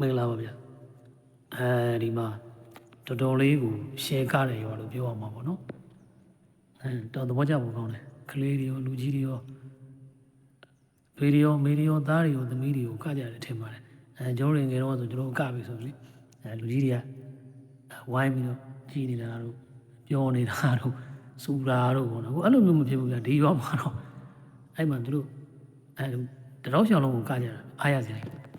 မင်္ဂလာပါဗျာအဲဒီမှာတော်တော်လေးကိုရှယ်ကားတယ်ရောလို့ပြောရမှာပေါ့နော်အဲတော်သဘောကျဖို့ကောင်းတယ်ကလေးတွေရောလူကြီးတွေရောဖေတွေရောမေတွေရောသားတွေရောသမီးတွေရောကကြတယ်ထင်ပါတယ်အဲကျွန်တော်တို့ငယ်တော့ဆိုကျွန်တော်တို့ကပြီဆိုရင်လေအဲလူကြီးတွေကဝိုင်းပြီးတော့ကြည်နေတာတို့ပြောနေတာတို့စူတာတို့ပေါ့နော်အခုအဲ့လိုမျိုးမဖြစ်ဘူးဗျာဒီရောမှာတော့အဲ့မှာသူတို့အဲတတော့ရှောင်းလုံးကိုကကြတာအားရစရာကြီး